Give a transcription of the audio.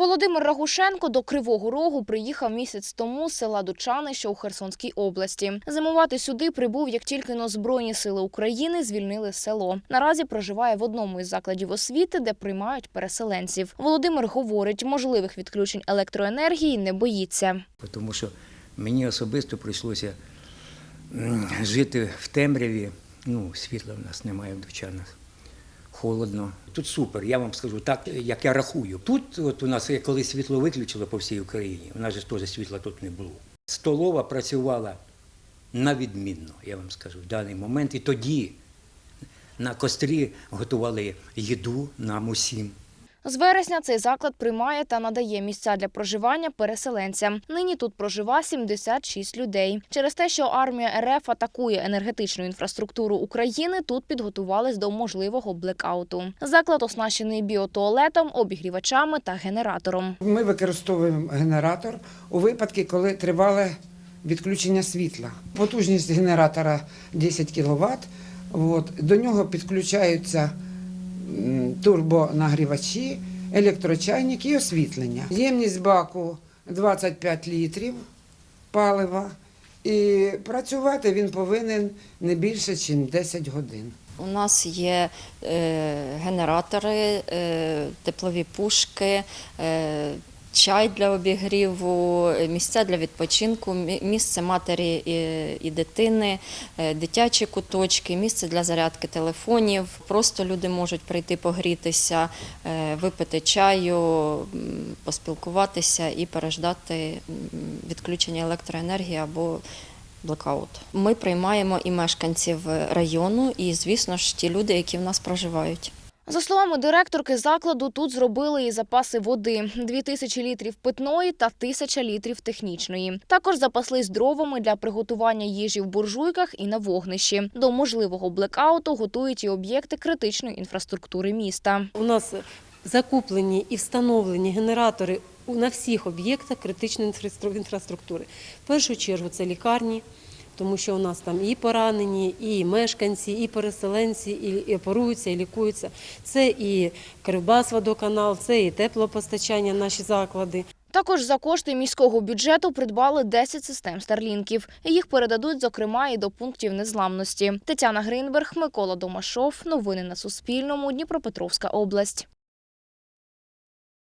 Володимир Рагушенко до Кривого Рогу приїхав місяць тому з села Дучани, що у Херсонській області. Зимувати сюди прибув, як тільки но Збройні сили України звільнили село. Наразі проживає в одному із закладів освіти, де приймають переселенців. Володимир говорить, можливих відключень електроенергії не боїться. тому що мені особисто прийшлося жити в темряві. Ну, світла в нас немає в Дучанах. Холодно. Тут супер, я вам скажу так, як я рахую. Тут от у нас, коли світло виключили по всій Україні, у нас же теж світла тут не було. Столова працювала навідмінно, я вам скажу, в даний момент. І тоді на кострі готували їду нам усім. З вересня цей заклад приймає та надає місця для проживання переселенцям. Нині тут прожива 76 людей. Через те, що армія РФ атакує енергетичну інфраструктуру України, тут підготувались до можливого блекауту. Заклад оснащений біотуалетом, обігрівачами та генератором. Ми використовуємо генератор у випадку, коли тривале відключення світла. Потужність генератора 10 кВт. От. До нього підключаються турбонагрівачі, електрочайник і освітлення. Ємність баку 25 літрів палива. І працювати він повинен не більше, ніж 10 годин. У нас є е, генератори, е, теплові пушки, е, чай для обігріву, е, місця для відпочинку, місце матері і, дитини, е, дитячі куточки, місце для зарядки телефонів. Просто люди можуть прийти погрітися, е, випити чаю, поспілкуватися і переждати відключення електроенергії або блекаут. Ми приймаємо і мешканців району, і, звісно ж, ті люди, які в нас проживають. За словами директорки закладу, тут зробили і запаси води: 2 тисячі літрів питної та тисяча літрів технічної. Також запаслись дровами для приготування їжі в буржуйках і на вогнищі. До можливого блекауту готують і об'єкти критичної інфраструктури міста. У нас закуплені і встановлені генератори на всіх об'єктах критичної інфраструк- інфраструктури. В першу чергу це лікарні, тому що у нас там і поранені, і мешканці, і переселенці, і, оперуються, і лікуються. Це і Кривбас водоканал, це і теплопостачання, наші заклади. Також за кошти міського бюджету придбали 10 систем старлінків. Їх передадуть, зокрема, і до пунктів незламності. Тетяна Гринберг, Микола Домашов. Новини на Суспільному. Дніпропетровська область.